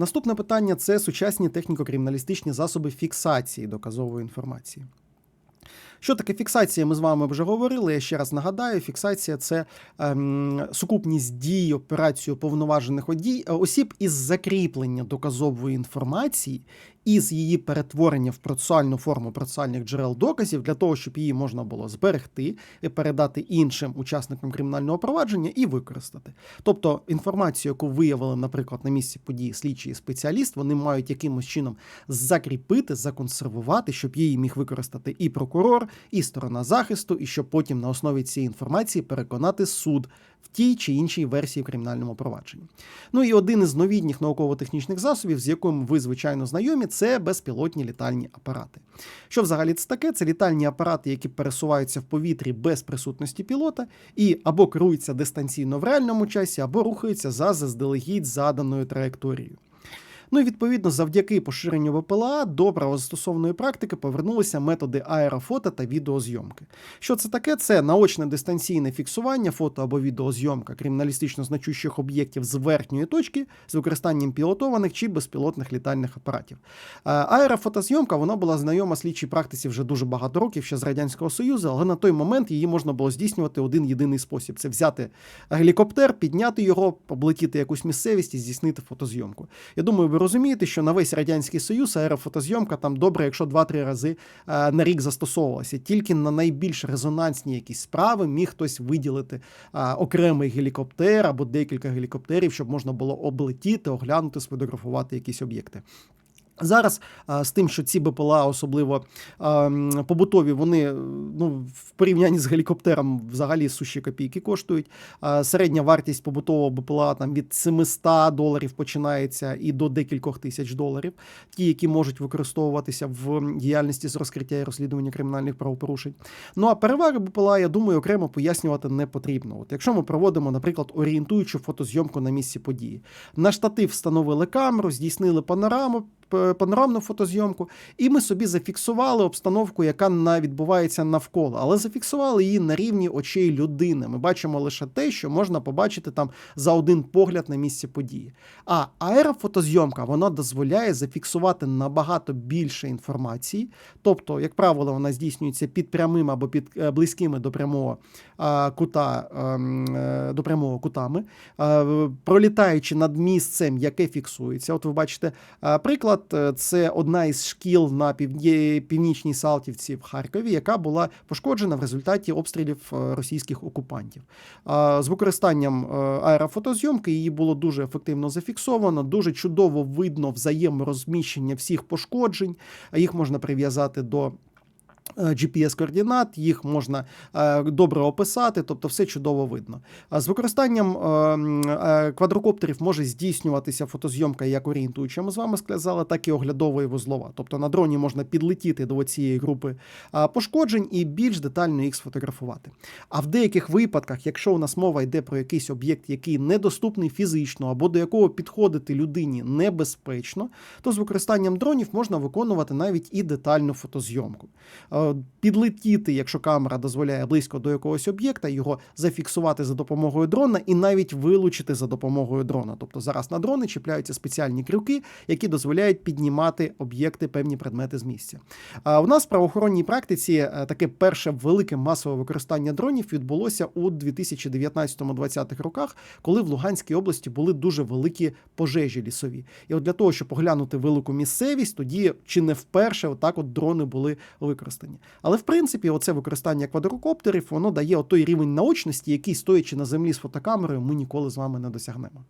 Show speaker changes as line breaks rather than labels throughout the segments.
Наступне питання це сучасні техніко-криміналістичні засоби фіксації доказової інформації. Що таке фіксація? Ми з вами вже говорили. Я ще раз нагадаю: фіксація це ем, сукупність дій операцію повноважених одій, е, осіб із закріплення доказової інформації і з її перетворення в процесуальну форму процесуальних джерел доказів для того, щоб її можна було зберегти і передати іншим учасникам кримінального провадження і використати. Тобто інформацію, яку виявили, наприклад, на місці події слідчий і спеціаліст, вони мають якимось чином закріпити, законсервувати, щоб її міг використати і прокурор, і сторона захисту, і щоб потім на основі цієї інформації переконати суд в тій чи іншій версії в кримінальному провадженні. Ну і один із новітніх науково-технічних засобів, з яким ви звичайно знайомі, це безпілотні літальні апарати. Що взагалі це таке? Це літальні апарати, які пересуваються в повітрі без присутності пілота, і або керуються дистанційно в реальному часі, або рухаються за заздалегідь заданою траєкторією. Ну і відповідно, завдяки поширенню ВПЛА до правозастосовної практики повернулися методи аерофото та відеозйомки. Що це таке? Це наочне дистанційне фіксування фото або відеозйомка криміналістично значущих об'єктів з верхньої точки з використанням пілотованих чи безпілотних літальних апаратів. Е, Аерофотозйомка вона була знайома слідчій практиці вже дуже багато років, ще з радянського союзу, але на той момент її можна було здійснювати один єдиний спосіб: це взяти гелікоптер, підняти його, облетіти якусь місцевість і здійснити фотозйомку. Я думаю, ви розумієте, що на весь радянський союз аерофотозйомка там добре, якщо 2-3 рази е, на рік застосовувалася. Тільки на найбільш резонансні якісь справи міг хтось виділити е, окремий гелікоптер або декілька гелікоптерів, щоб можна було облетіти, оглянути, сфотографувати якісь об'єкти. Зараз з тим, що ці БПЛА, особливо побутові, вони ну, в порівнянні з гелікоптером взагалі суші копійки коштують. Середня вартість побутового БПЛА там від 700 доларів починається і до декількох тисяч доларів, ті, які можуть використовуватися в діяльності з розкриття і розслідування кримінальних правопорушень. Ну а переваги БПЛА, я думаю, окремо пояснювати не потрібно. От якщо ми проводимо, наприклад, орієнтуючу фотозйомку на місці події, на штатив встановили камеру, здійснили панораму панорамну фотозйомку, і ми собі зафіксували обстановку, яка відбувається навколо, але зафіксували її на рівні очей людини. Ми бачимо лише те, що можна побачити там за один погляд на місці події. А аерофотозйомка вона дозволяє зафіксувати набагато більше інформації. Тобто, як правило, вона здійснюється під прямим або під е, близькими до прямого кута ем, е, до прямого кутами, е, пролітаючи над місцем, яке фіксується. От ви бачите приклад. Е, Це одна із шкіл на північній Салтівці в Харкові, яка була пошкоджена в результаті обстрілів е, російських окупантів. З використанням е, аерофотозйомки її було дуже ефективно зафіксовано, дуже чудово видно взаєморозміщення всіх пошкоджень. Їх можна прив'язати до е, GPS-координат, їх можна е, добре описати, тобто все чудово видно. З використанням е, квадрокоптерів може здійснюватися фотозйомка як орієнтуюча, ми з вами сказали, так і оглядова і вузлова. Тобто на дроні можна підлетіти до цієї групи пошкоджень і більш детально їх сфотографувати. А в деяких випадках, якщо у нас мова йде про якийсь об'єкт, який недоступний фізично або до якого підходити людині небезпечно, то з використанням дронів можна виконувати навіть і детальну фотозйомку. Е, Підлетіти, якщо камера дозволяє близько до якогось об'єкта, його зафіксувати за допомогою дрона і навіть вилучити за допомогою дрона. Тобто зараз на дрони чіпляються спеціальні крюки, які дозволяють піднімати об'єкти, певні предмети з місця. А у нас в правоохоронній практиці е, таке перше велике масове використання дронів відбулося у 2019-2020 роках, коли в Луганській області були дуже великі пожежі лісові. І от для того, щоб оглянути велику місцевість, тоді чи не вперше отак от дрони були використані. Але в принципі, оце використання квадрокоптерів воно дає той рівень наочності, який, стоячи на землі з фотокамерою, ми ніколи з вами не досягнемо.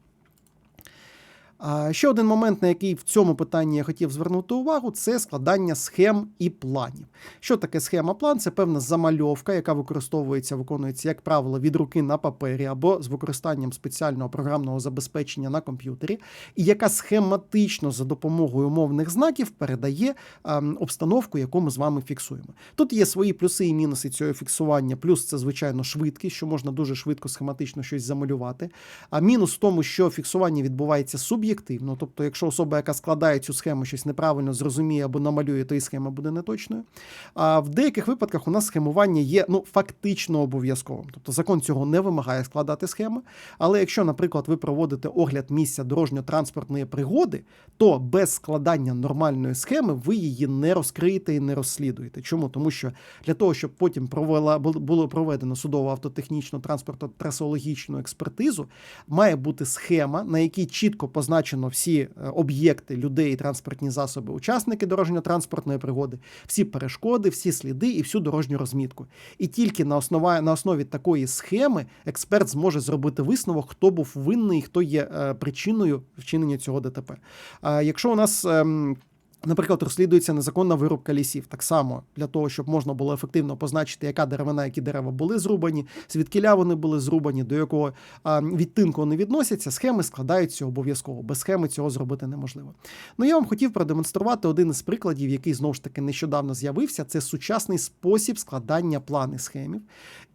Ще один момент, на який в цьому питанні я хотів звернути увагу, це складання схем і планів. Що таке схема план? Це певна замальовка, яка використовується, виконується, як правило, від руки на папері або з використанням спеціального програмного забезпечення на комп'ютері, і яка схематично за допомогою умовних знаків передає ем, обстановку, яку ми з вами фіксуємо. Тут є свої плюси і мінуси цього фіксування. Плюс це, звичайно, швидкість, що можна дуже швидко схематично щось замалювати. А мінус в тому, що фіксування відбувається суб'єктивно, об'єктивно. Тобто, якщо особа, яка складає цю схему, щось неправильно зрозуміє або намалює, то і схема буде неточною. А в деяких випадках у нас схемування є ну фактично обов'язковим. Тобто закон цього не вимагає складати схеми. Але якщо, наприклад, ви проводите огляд місця дорожньо-транспортної пригоди, то без складання нормальної схеми ви її не розкриєте і не розслідуєте. Чому? Тому що для того, щоб потім провела було проведено судово автотехнічну транспортно трасологічну експертизу, має бути схема, на якій чітко позначено всі е, об'єкти, людей, транспортні засоби, учасники дорожньо-транспортної пригоди, всі перешкоди, всі сліди і всю дорожню розмітку. І тільки на основі, на основі такої схеми експерт зможе зробити висновок, хто був винний, хто є е, причиною вчинення цього ДТП. Якщо у нас. Наприклад, розслідується незаконна вирубка лісів. Так само для того, щоб можна було ефективно позначити, яка деревина, які дерева були зрубані, звідкиля вони були зрубані, до якого відтинку вони відносяться, схеми складаються обов'язково. Без схеми цього зробити неможливо. Ну я вам хотів продемонструвати один із прикладів, який знову ж таки нещодавно з'явився. Це сучасний спосіб складання плани схемів.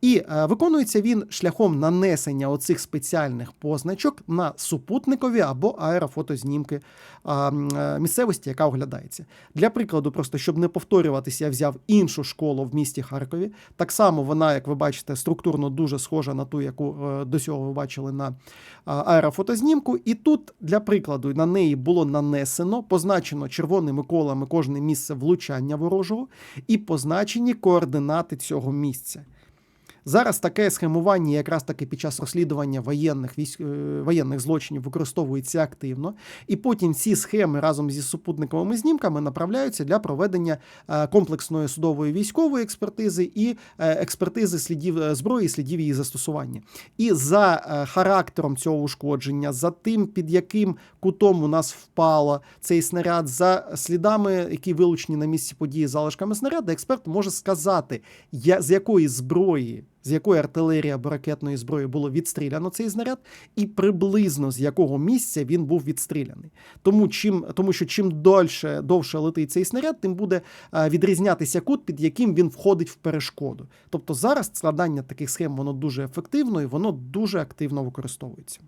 І е, виконується він шляхом нанесення оцих спеціальних позначок на супутникові або аерофотознімки м, е, місцевості, яка оглядається. Для прикладу, просто щоб не повторюватися, я взяв іншу школу в місті Харкові. Так само вона, як ви бачите, структурно дуже схожа на ту, яку е, до цього ви бачили на аерофотознімку. І тут, для прикладу, на неї було нанесено, позначено червоними колами кожне місце влучання ворожого і позначені координати цього місця. Зараз таке схемування, якраз таки під час розслідування воєнних військ... е, воєнних злочинів використовується активно, і потім ці схеми разом зі супутниковими знімками направляються для проведення е, комплексної судової військової експертизи і е, експертизи слідів зброї, слідів її застосування. І за характером цього ушкодження, за тим, під яким кутом у нас впало цей снаряд, за слідами, які вилучені на місці події залишками снаряду, експерт може сказати, з якої зброї. З якої артилерії або ракетної зброї було відстріляно цей знаряд, і приблизно з якого місця він був відстріляний. Тому, чим, тому що чим дольше, довше летить цей снаряд, тим буде е, відрізнятися кут, під яким він входить в перешкоду. Тобто зараз складання таких схем воно дуже ефективно і воно дуже активно використовується.